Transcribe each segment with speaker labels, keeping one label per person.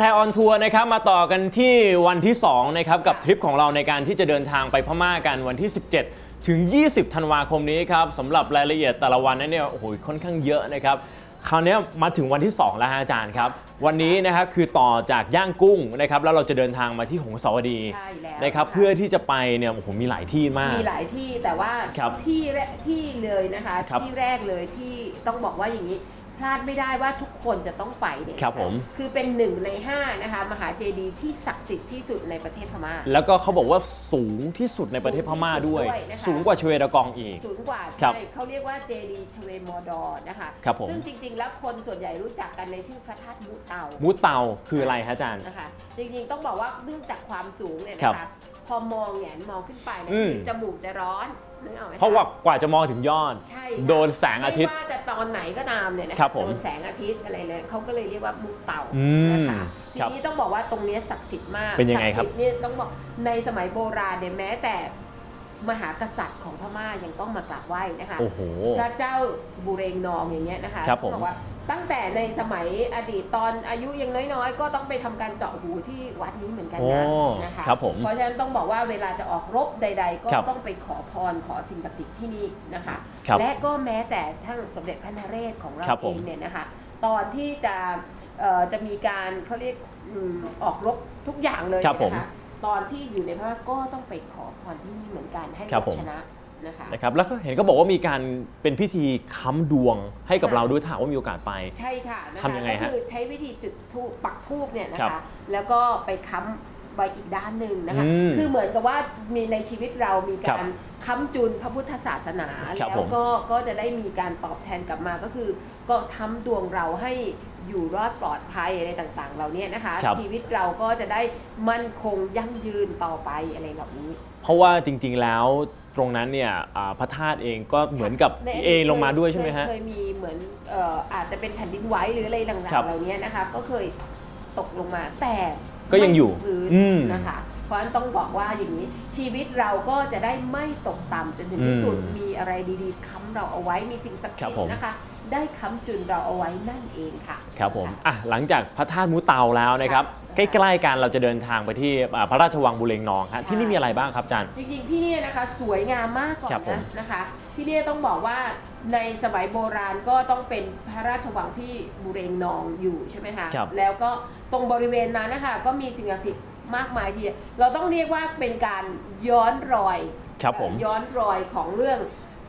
Speaker 1: ไทยออนทัวร์นะครับมาต่อกันที่วันที่2นะครับกับทริปของเราในการที่จะเดินทางไปพม่ากันวันที่ 17 ถึง 20 ธันวาคมนี้ครับสำหรับรายละเอียดแต่ละวันนั้นเนี่ยโอ้โหค่อนข้างเยอะนะครับคราวเนี้ยมาถึงวันที่ 2 แล้วฮะอาจารย์ครับ วันนี้นะครับคือต่อจากย่างกุ้งนะครับแล้วเราจะเดินทางมาที่หงสาวดี
Speaker 2: ใช่แล้ว
Speaker 1: นะครับ
Speaker 2: ค่ะ
Speaker 1: เพื่อที่จะไปเนี่ยโอ้โหมีหลายที่มาก
Speaker 2: มีหลายที่แต่ว่า
Speaker 1: ครับ
Speaker 2: ที่แรกที่เลยนะคะ
Speaker 1: ครับ
Speaker 2: ที่แรกเลยที่ต้องบอกว่าอย่างนี้ พลาดไม่ได้ว่าทุกคนจะต้องไปเนี่ย
Speaker 1: ครับผม
Speaker 2: คือเป็นหนึ่งในห้านะคะมหาเจดีย์ที่ศักดิ์สิทธิ์ที่สุดในประเทศพม่า
Speaker 1: แล้วก็เขาบอกว่าสูงที่สุดในประเทศพม่าด้วย
Speaker 2: สูงที่สุดด้วยนะคะ
Speaker 1: สูงกว่าชเวดากองอีก
Speaker 2: สูงกว่า
Speaker 1: ครั
Speaker 2: ใช่
Speaker 1: บ
Speaker 2: เขาเรียกว่าเจดีย์ชเวมอดอร์นะคะ
Speaker 1: ครับผม
Speaker 2: ซึ่งจริงๆ แล้วคนส่วนใหญ่รู้จักกันในชื่อพระธาตุมุเตา
Speaker 1: มูเตาคืออะไรฮะอาจารย์
Speaker 2: นะคะจริงๆต้องบอกว่าเนื่องจากความสูงเนี่ย
Speaker 1: ครั
Speaker 2: นะ
Speaker 1: บ
Speaker 2: คะพอมองแหงนมองขึ้นไปเนี่ย
Speaker 1: อืม
Speaker 2: จมูกจะร้อน นึกออกไหมค
Speaker 1: เพราะว่ากว่าจะมองถึงยอด
Speaker 2: ใช่ค่ะ
Speaker 1: โดนแสงอาทิตย์
Speaker 2: ไม่ว่าจะตอนไหนก็ตามเนี่ยนะะ
Speaker 1: ครับผม
Speaker 2: โดนแสงอาทิตย์อะไรเลยเขาก็เลยเรียกว่ามุกเต่า
Speaker 1: อืม
Speaker 2: นะคะที
Speaker 1: ครับ
Speaker 2: นี้ต้องบอกว่าตรงเนี้ยศักดิ์สิทธิ์มาก
Speaker 1: เป็นยังไงครับ
Speaker 2: ศักดิ์สิทธิ์เนี่ยต้องบอกในสมัยโบราณเนี่ยแม้แต่มหากษัตริย์ของพม่ายังต้องมากราบไหว้นะคะ
Speaker 1: โอ้โห
Speaker 2: พระเจ้าบุเรงนองอย่างเงี้ยนะคะ
Speaker 1: ครับผม
Speaker 2: บอกว่า ตั้งแต่ในสมัยอดีตตอนอายุยังน้อยๆ ก็ต้องไปทำการเจาะหูที่วัดนี้เหมือนกัน
Speaker 1: โอ้
Speaker 2: นะนะคะ
Speaker 1: ครับผม
Speaker 2: เพราะฉะนั้นต้องบอกว่าเวลาจะออกรบใด ๆ ก็
Speaker 1: ครับ
Speaker 2: ต้องไปขอพรขอสิ่งศักดิ์สิทธิ์ที่นี่นะคะ
Speaker 1: ครับ
Speaker 2: และก็แม้แต่ทั้งสมเด็จพระนเรศของเรา
Speaker 1: ครับผ
Speaker 2: เอ
Speaker 1: ม
Speaker 2: งเนี่ยนะคะตอนที่จะเอ่อจะมีการเขาเรียกอืมออกรบทุกอย่างเลย
Speaker 1: ครับผม
Speaker 2: นะคะตอนที่อยู่ในพม่าก็ต้องไปขอพรที่นี่เหมือนกันให้
Speaker 1: ครับ
Speaker 2: ร
Speaker 1: ผ
Speaker 2: บ
Speaker 1: ม
Speaker 2: ชนะ นะคะ
Speaker 1: นะครับแล้วก็เห็นก็บอกว่ามีการเป็นพิธีค้ำดวงให้กับ
Speaker 2: ค่ะ
Speaker 1: เราด้วยถ้าหากว่ามีโอกาสไป
Speaker 2: ใช่ค่ะนะคะ
Speaker 1: ทำยังไงฮะ
Speaker 2: ก็คือใช้วิธีจุดทูปปักทูบเนี่ยนะ
Speaker 1: ครั
Speaker 2: คะ
Speaker 1: บ
Speaker 2: แล้วก็ไปค้ำไว้อีกด้านหนึ่งนะคะ
Speaker 1: อืม
Speaker 2: คือเหมือนกับว่ามีในชีวิตเรามี
Speaker 1: ครั
Speaker 2: การ
Speaker 1: บ
Speaker 2: ค้ำจุนพระพุทธศาสนา
Speaker 1: ครับ
Speaker 2: แล้ว
Speaker 1: ผม
Speaker 2: ก็ก็จะได้มีการตอบแทนกลับมาก็คือ ก็ทำดวงเราให้อยู่รอดปลอดภัยอะไรต่างๆ เราเนี่ยนะคะ
Speaker 1: ครับ
Speaker 2: ชีวิตเราก็จะได้มั่นคงยั่งยืนต่อไปอะไรเหล่านี้
Speaker 1: เพราะว่าจริงๆแล้วตรงนั้นเนี่ยอ่าพระธาตุเองก็เหมือนกับ
Speaker 2: ในอดีต
Speaker 1: เอลงมาด้วยใช่ไหมฮะ
Speaker 2: เคเคยมีเหมือนเอ่ออาจจะเป็นแผ่นดินไหวหรืออะไรต่าง
Speaker 1: ครับ
Speaker 2: ๆเหล่านี้นะคะ ก็เคยตกลงมาแต่
Speaker 1: ก็ยังอยู่
Speaker 2: ไม่ฟื้น
Speaker 1: อืม
Speaker 2: นะคะ เพราะฉะนั้นต้องบอกว่าอย่างนี้ชีวิตเราก็จะได้ไม่ตกต่ำจนถึงที่สุด
Speaker 1: อืม
Speaker 2: มีอะไรดีๆค้ำเราเอาไว้มีสิ่งศักดิ์
Speaker 1: ครั
Speaker 2: สิ
Speaker 1: บ
Speaker 2: ท
Speaker 1: ผม
Speaker 2: ธิ์นะคะ ได้ค้ำจุนเราเอาไว้นั่นเองค่ะ
Speaker 1: ครับผมะอะหลังจากพระธาตุมูเตาแล้วนะครับ
Speaker 2: ค่ะ
Speaker 1: ใกล้ๆกันเราจะเดินทางไปที่อ่าพระราชวังบุเรงนองฮะ
Speaker 2: ใช่
Speaker 1: ที่นี่มีอะไรบ้างครับอาจารย์
Speaker 2: จริงๆที่เนี่ยนะคะสวยงามมากก่อน
Speaker 1: ครับผม
Speaker 2: นะนะคะ ที่เนี่ยต้องบอกว่าในสมัยโบราณก็ต้องเป็นพระราชวังที่บุเรงนองอยู่ใช่ไหมคะ
Speaker 1: ครับ
Speaker 2: แล้วก็ตรงบริเวณนั้นนะคะก็มีสิ่งศักดิ์สิทธิ์มากมายทีเดียวเราต้องเรียกว่าเป็นการย้อนรอย
Speaker 1: ครับผม
Speaker 2: เอ่อย้อนรอยของเรื่อง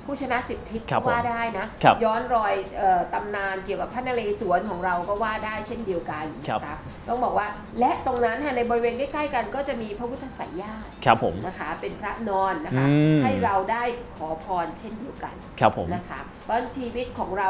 Speaker 2: ผู้ชนะสิบทิศ
Speaker 1: ครับ
Speaker 2: ก็ว่าได้นะ
Speaker 1: ครับ
Speaker 2: ย้อนรอยเออตำนานเกี่ยวกับพระนเรศวรของเราก็ว่าได้เช่นเดียวกัน
Speaker 1: ครับ
Speaker 2: นะคะต้องบอกว่าและตรงนั้นค่ะในบริเวณใกล้ๆกันก็จะมีพระพุทธสายญาติ
Speaker 1: ครับผม
Speaker 2: นะคะ เป็นพระนอนนะคะ
Speaker 1: อืม
Speaker 2: ให้เราได้ขอพรเช่นเดียวกัน
Speaker 1: ครับผม
Speaker 2: นะคะเพราะฉะนั้นชีวิตของเรา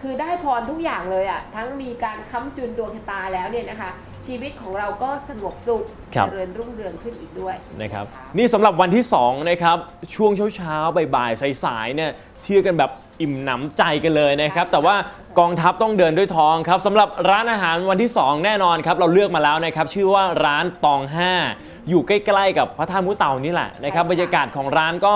Speaker 2: คือได้พรทุกอย่างเลยอะ่ะทั้งมีการค้ำจุนดวงชะตาแล้วเนี่ยนะคะ ชีวิตของเราก็สงบสุข
Speaker 1: ครับ
Speaker 2: เจริญรุ่งเรืองขึ้นอีกด้วย
Speaker 1: นะครับะนี่สำหรับวันที่2นะครับช่วงเช้าๆบ่ายๆสายๆเนี่ยเที่ยวกันแบบอิ่มหนำใจกันเลยนะครับ แต่ว่ากองทัพต้องเดินด้วยท้องครับสำหรับร้านอาหารวันที่ 2 แน่นอนครับ เราเลือกมาแล้วนะครับ ชื่อว่าร้านตอง 5 อยู่ใกล้ๆกับพระธาตุมุเตานี่แหละนะครับ
Speaker 2: ใช่ค่ะ
Speaker 1: บรรยากาศของร้านก็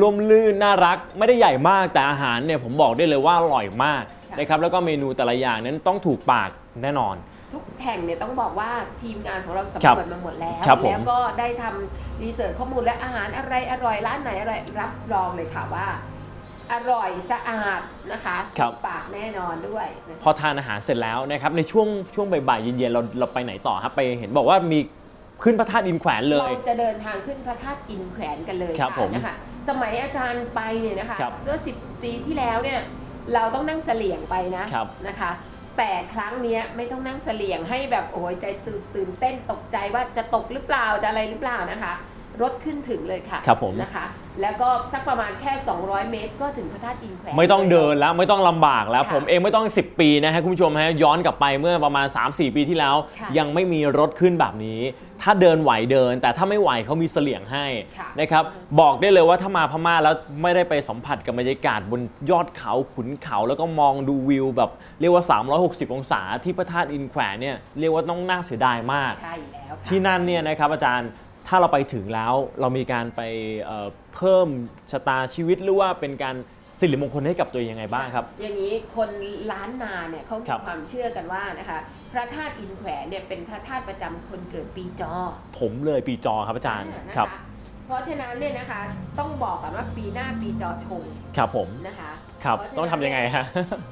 Speaker 1: ร่มรื่นน่ารัก ไม่ได้ใหญ่มากแต่อาหารเนี่ยผมบอกได้เลยว่าอร่อยมากนะครับแล้วก็เมนูแต่ละอย่างนั้นต้องถูกปากแน่นอน
Speaker 2: ทุกแห่งเนี่ยต้องบอกว่าทีมงานของเราสำ
Speaker 1: ครั
Speaker 2: ร
Speaker 1: บ
Speaker 2: วจมาหมดแล้ว
Speaker 1: ครับผม
Speaker 2: แล้วก็ได้ทำรีเสิร์ชข้อมูลและอาหารอะไรอร่อยร้านไหนอร่อยรับรองเลยค่ะว่า อร่อยสะอาดนะคะ
Speaker 1: ครับ
Speaker 2: ถูกปากแน่นอนด้วยนะคะ
Speaker 1: พอทานอาหารเสร็จแล้วนะครับในช่วงช่วงบ่ายๆเย็นๆเราเราไปไหนต่อครับไปเห็นบอกว่ามีขึ้นพระธาตุอินแขวนเลย
Speaker 2: เราจะเดินทางขึ้นพระธาตุอินแขวนกันเลย
Speaker 1: ครับะผม
Speaker 2: นะคะสมัยอาจารย์ไปเนี่ยนะคะ
Speaker 1: ครับ
Speaker 2: เมื่อสิบปีที่แล้วเนี่ยเราต้องนั่งเสลี่ยงไปนะครับ นะคะ แต่ครั้งเนี้ยไม่ต้องนั่งเสลี่ยงให้แบบโอ้ยใจตื่นตื่นเต้นตกใจว่าจะตกหรือเปล่าจะอะไรหรือเปล่านะคะ รถขึ้นถึงเลยค่ะ
Speaker 1: ครับผม
Speaker 2: นะคะ แล้วก็สักประมาณแค่ 200 เมตร ก็ถึงพระธาตุอินแขวน
Speaker 1: ไม่ต้องเดินแล้วไม่ต้องลำบากแล้ว
Speaker 2: ค่ะ
Speaker 1: ผมเองไม่ต้อง 10 ปีนะฮะคุณผู้ชมฮะย้อนกลับไปเมื่อประมาณ 3-4 ปีที่แล้ว
Speaker 2: ค่ะ
Speaker 1: ยังไม่มีรถขึ้นแบบนี้ ถ้าเดินไหวเดิน แต่ถ้าไม่ไหวเขามีเสลี่ยงให้
Speaker 2: ค่ะ
Speaker 1: นะครับบอกได้เลยว่าถ้ามาพม่าแล้วไม่ได้ไปสัมผัสกับบรรยากาศบนยอดเขาขุนเขาแล้วก็มองดูวิวแบบเรียกว่า 360 องศาที่พระธาตุอินแขวนเนี่ยเรียกว่าต้องน่าเสียดายมาก
Speaker 2: ใช่แล้วค่ะ
Speaker 1: ที่นั่นเนี่ยนะครับอาจารย์ ถ้าเราไปถึงแล้วเรามีการไปเอ่อเพิ่มชะตาชีวิตหรือว่าเป็นการสิริมงคลให้กับตัวเองยังไงบ้างครับ
Speaker 2: อย่างนี้คนล้านนาเนี่ยเขา
Speaker 1: ครั
Speaker 2: มี
Speaker 1: บ
Speaker 2: ความเชื่อกันว่านะคะพระธาตุอินแขวนเนี่ยเป็นพระธาตุประจำคนเกิดปีจอ
Speaker 1: ผมเลยปีจอครับอาจารย์
Speaker 2: นะะ
Speaker 1: ครับ
Speaker 2: เพราะฉะนั้นเนี่ยนะคะต้องบอกกันว่าปีหน้าปีจอชง
Speaker 1: ครับผม
Speaker 2: นะคะ
Speaker 1: ครับ
Speaker 2: เพราะฉะนั้น
Speaker 1: ต้องทำยังไงฮะ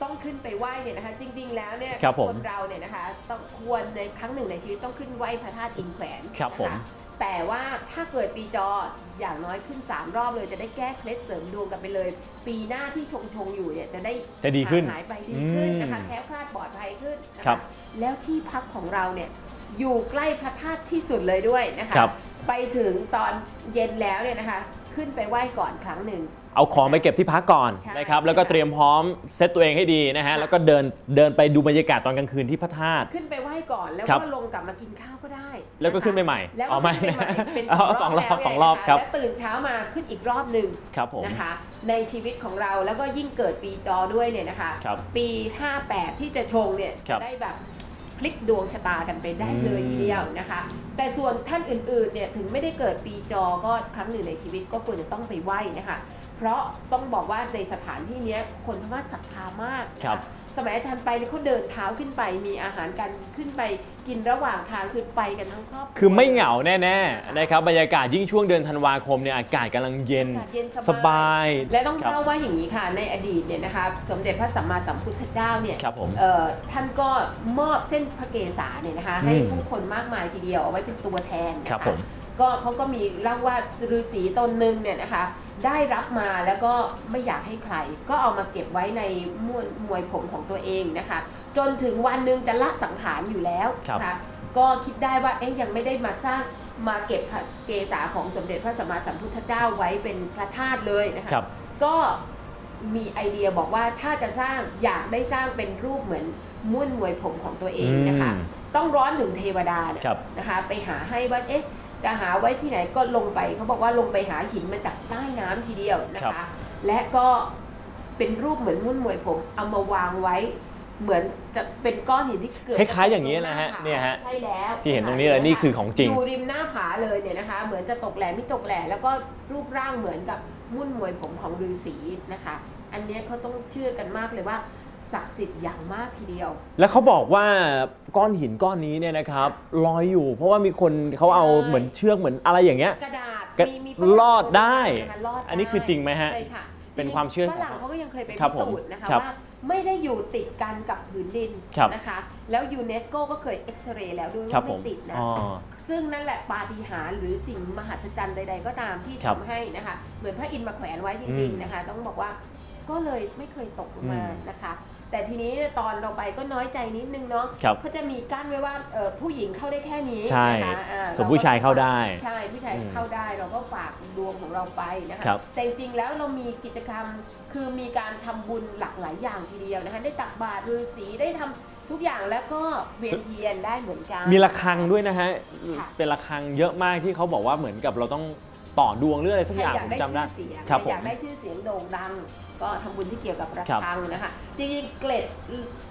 Speaker 2: ต้องขึ้นไปไหว้เนี่ยนะคะ จริง ๆ แล้วเนี่ย
Speaker 1: ครับผม
Speaker 2: นเราเนี่ยนะคะต้องควรในครั้งหนึ่งในชีวิตต้องขึ้นไหว้พระธาตุอินแขวน
Speaker 1: ครับ
Speaker 2: นะะ
Speaker 1: ผม
Speaker 2: แต่ว่าถ้าเกิดปีจออย่างน้อยขึ้น 3 รอบเลยจะได้แก้เคล็ดเสริมดวงกันไปเลย ปีหน้าที่ชงชงๆอยู่เนี่ยจะได้
Speaker 1: จะดีขึ้น
Speaker 2: หายไปดีขึ้นนะคะ
Speaker 1: อืม
Speaker 2: แคล้วคลาดปลอดภัยขึ้นนะ
Speaker 1: ครั
Speaker 2: คะ
Speaker 1: บ
Speaker 2: แล้วที่พักของเราเนี่ยอยู่ใกล้พระธาตุที่สุดเลยด้วยนะคะ
Speaker 1: ครับ
Speaker 2: ไปถึงตอนเย็นแล้วเนี่ยนะคะ ขึ้นไปไหว้ก่อนครั้งหนึ่ง
Speaker 1: เอาของไปเก็บที่พักก่อน
Speaker 2: ใช่
Speaker 1: นะครับแล้วก็เตรียมพร้อมเซตตัวเองให้ดีนะฮะ
Speaker 2: ค่ะ
Speaker 1: แล้วก็เดินเดินไปดูบรรยากาศตอนกลางคืนที่พระธาตุ
Speaker 2: ขึ้นไปไหว้ก่อนแล้ว
Speaker 1: ครับ
Speaker 2: ก็ลงกลับมากินข้าวก็ได้
Speaker 1: แล้วก็ะ
Speaker 2: คะ
Speaker 1: ขึ้นไปใหม่
Speaker 2: แล้ว
Speaker 1: อ๋
Speaker 2: ก็
Speaker 1: อไม่
Speaker 2: ขึ้นไปใหม่เป็น
Speaker 1: อ๋อสองรอบ
Speaker 2: แล้ว
Speaker 1: สองรอบ
Speaker 2: เนี่ย
Speaker 1: ครับ
Speaker 2: แล้วตื่นเช้ามาขึ้นอีกรอบหนึ่ง
Speaker 1: ครับผม
Speaker 2: นะคะ ในชีวิตของเราแล้วก็ยิ่งเกิดปีจอด้วยเนี่ยนะคะ
Speaker 1: ครับ
Speaker 2: ปี 58 ที่จะชงเนี่ย
Speaker 1: ครั
Speaker 2: จะ
Speaker 1: บ
Speaker 2: ได้แบบพลิกดวงชะตากันไปได้เลย
Speaker 1: อืม
Speaker 2: ทีเดียวนะคะ แต่ส่วนท่านอื่นๆเนี่ยถึงไม่ได้เกิดปีจอก็ครั้งหนึ่งในชีวิตก็ควรจะต้องไปไหว้นะคะ เพราะต้องบอกว่าในสถานที่เนี้ยคนพม่าศรัทธามากนะะ
Speaker 1: ครับ
Speaker 2: สมัยอาจารย์ไปเนี่ยเขาเดินเท้าขึ้นไปมีอาหารกันขึ้นไปกินระหว่างทางคือไปกันทั้งครอบรัว
Speaker 1: คือไม่เหงาแน่ๆนะครับบรรยากาศยิ่งช่วงเดือนธันวาคมเนี่ยอากาศกำลังเย็น
Speaker 2: อากาศเย็น
Speaker 1: ส
Speaker 2: ส
Speaker 1: บา
Speaker 2: บาย
Speaker 1: ย
Speaker 2: และต้อง
Speaker 1: ครับ
Speaker 2: เล่าว่าอย่างนี้ค่ะในอดีตเนี่ยนะคะสมเด็จพระสัมมาสัมพุทธเจ้าเนี่ย
Speaker 1: ครับผม
Speaker 2: เอ่อท่านก็มอบเส้นพระเกศาเนี่ยนะคะให้
Speaker 1: อืม
Speaker 2: ผู้คนมากมายทีเดียวเอาไว้เป็นตัวแทนนะะ
Speaker 1: ครับผม
Speaker 2: ก็เขาก็มีเล่าว่าฤาษีตนหนึ่งเนี่ยนะคะได้รับมาแล้วก็ไม่อยากให้ใคร ก็เอามาเก็บไว้ในมวลมวยผมของตัวเองนะคะ จนถึงวันหนึ่งจะละสังขารอยู่แล้ว
Speaker 1: ครับ
Speaker 2: นะคะก็คิดได้ว่าเอ๊ยยังไม่ได้มาสร้างมาเก็บพระเกศาของสมเด็จพระสัมมาสัมพุทธเจ้าไว้เป็นพระธาตุเลยนะคะ
Speaker 1: ครับ
Speaker 2: ก็มีไอเดียบอกว่าถ้าจะสร้างอยากได้สร้างเป็นรูปเหมือนมุ่นมวยผมของตัวเองนะคะ
Speaker 1: อืม
Speaker 2: ต้องร้อนถึงเทวดาเนี่ย
Speaker 1: ครับ
Speaker 2: นะคะ ไปหาให้ว่าเอ๊ะ จะหาไว้ที่ไหนก็ลงไปเขาบอกว่าลงไปหาหินมาจากใต้น้ำทีเดียวนะ
Speaker 1: ครั
Speaker 2: คะ
Speaker 1: บ
Speaker 2: และก็เป็นรูปเหมือนมุ่นมวยผมเอามาวางไว้เหมือนจะเป็นก้อนหินที่เกิด
Speaker 1: คล้ายๆอย่างนี้
Speaker 2: นี้
Speaker 1: นะฮะเนี่ยฮะ
Speaker 2: ใช่แล้ว
Speaker 1: ที่เห็นตรงนี้เลยนี่คือของจริง
Speaker 2: อยู่ริมหน้าผาเลยเนี่ยนะคะ เหมือนจะตกแหล่ไม่ตกแหล่แล้วก็รูปร่างเหมือนกับมุ่นมวยผมของฤาษีนะคะ อันเนี้ยเขาต้องเชื่อกันมากเลยว่า ศักดิ์สิทธิ์อย่างมากทีเดียว
Speaker 1: แล้วเขาบอกว่าก้อนหินก้อนนี้เนี่ยนะครับลอยอยู่ เพราะว่ามีคนเขาเอา
Speaker 2: ใช่
Speaker 1: เหมือนเชือกเหมือนอะไรอย่างเงี้ย
Speaker 2: กระดาษ
Speaker 1: กระ
Speaker 2: มีมี
Speaker 1: รอดได้
Speaker 2: นะคะรอด
Speaker 1: อันนี้คือจริงไหมฮะ
Speaker 2: ใช่ค่ะ
Speaker 1: เป็นความเชื่อ
Speaker 2: ฝรั่งเขาก็ยังเคยไป
Speaker 1: ครั
Speaker 2: พิ
Speaker 1: บผม
Speaker 2: สูจน์นะคะ
Speaker 1: ครับ
Speaker 2: ว่าไม่ได้อยู่ติดกันกับผืนดิน
Speaker 1: ครับ
Speaker 2: นะคะแล้วยูเนสโกก็เคยเอ็กซเรย์แล้วด้วย
Speaker 1: ครั
Speaker 2: ว่า
Speaker 1: บผ
Speaker 2: ไม่
Speaker 1: ม
Speaker 2: ติดนะ
Speaker 1: อ๋อ
Speaker 2: ซึ่งนั่นแหละปาฏิหาริย์หรือสิ่งมหัศจรรย์ใด ๆ ก็ตามที่
Speaker 1: ครั
Speaker 2: ทำ
Speaker 1: บ
Speaker 2: ให้นะคะ เหมือนพระอินทร์มาแขวนไว้จ
Speaker 1: อื
Speaker 2: ริง
Speaker 1: ม
Speaker 2: ๆนะคะ ต้องบอกว่าก็เลยไม่เคยตกลงมา
Speaker 1: อืม
Speaker 2: นะคะ แต่ทีนี้ตอนเราไปก็น้อยใจนิดนึงเนาะ
Speaker 1: ครับ
Speaker 2: เขาจะมีกั้นไว้ว่าเอ่อผู้หญิงเข้าได้แค่นี้
Speaker 1: ใช่
Speaker 2: นะคะอ่
Speaker 1: ส่วนผู้ชายเข้าได้
Speaker 2: ใช่ผู้ชาย
Speaker 1: อืม
Speaker 2: เข้าได้เราก็ฝากดวงของเราไปนะคะ
Speaker 1: ครับ
Speaker 2: แต่จริงๆแล้วเรามีกิจกรรมคือมีการทำบุญหลากหลายอย่างทีเดียวนะคะได้ตักบาตรฤาษีได้ทำทุกอย่างแล้วก็เวียนเทียนได้เหมือนกัน
Speaker 1: มีระฆังด้วยนะฮะ
Speaker 2: ค่ะ
Speaker 1: เป็นระฆังเยอะมากที่เขาบอกว่าเหมือนกับเราต้อง ต่อดวงเรื่องอะไรสัก
Speaker 2: ใคร
Speaker 1: อย่าง
Speaker 2: อยา
Speaker 1: ผ
Speaker 2: ก
Speaker 1: ม
Speaker 2: ได้
Speaker 1: จำได้
Speaker 2: ชื่อเสียง
Speaker 1: ครับผม
Speaker 2: อยากได้ชื่อเสียงโด่งดัง ก็ทำบุญที่เกี่ยวกับระ
Speaker 1: ครับ
Speaker 2: ฆังนะคะจริงๆเกล็ด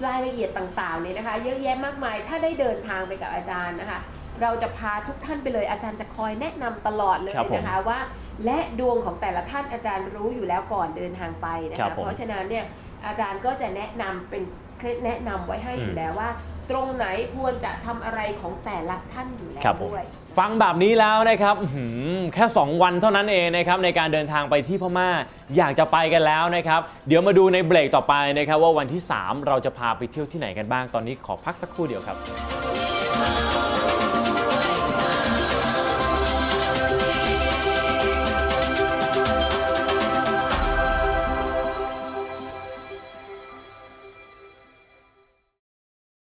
Speaker 2: รายละเอียดต่างๆเนี่ยนะคะ เยอะแยะมากมายถ้าได้เดินทางไปกับอาจารย์นะคะ เราจะพาทุกท่านไปเลยอาจารย์จะคอยแนะนำตลอดเลย
Speaker 1: ครับผม
Speaker 2: นะคะว่า และดวงของแต่ละท่านอาจารย์รู้อยู่แล้วก่อนเดินทางไปนะ
Speaker 1: ครั
Speaker 2: คะ
Speaker 1: บผม
Speaker 2: เพราะฉะนั้นเนี่ยอาจารย์ก็จะแนะนำเป็นเคล็ดแนะนำไว้ให้
Speaker 1: อืม
Speaker 2: อยู่แล้วว่า ตรงไหนควรจะทำอะไรของแต่ละท่านอยู่แล้ว
Speaker 1: ครับผม
Speaker 2: ด้วย
Speaker 1: ฟังแบบนี้แล้วนะครับอื้อหือแค่ 2 วันเท่านั้นเองนะครับในการเดินทางไปที่พม่าอยากจะไปกันแล้วนะครับ เดี๋ยวมาดูในเบรกต่อไปนะครับว่าวันที่ 3 เราจะพาไปเที่ยวที่ไหนกันบ้างตอนนี้ขอพักสักครู่เดียวครับ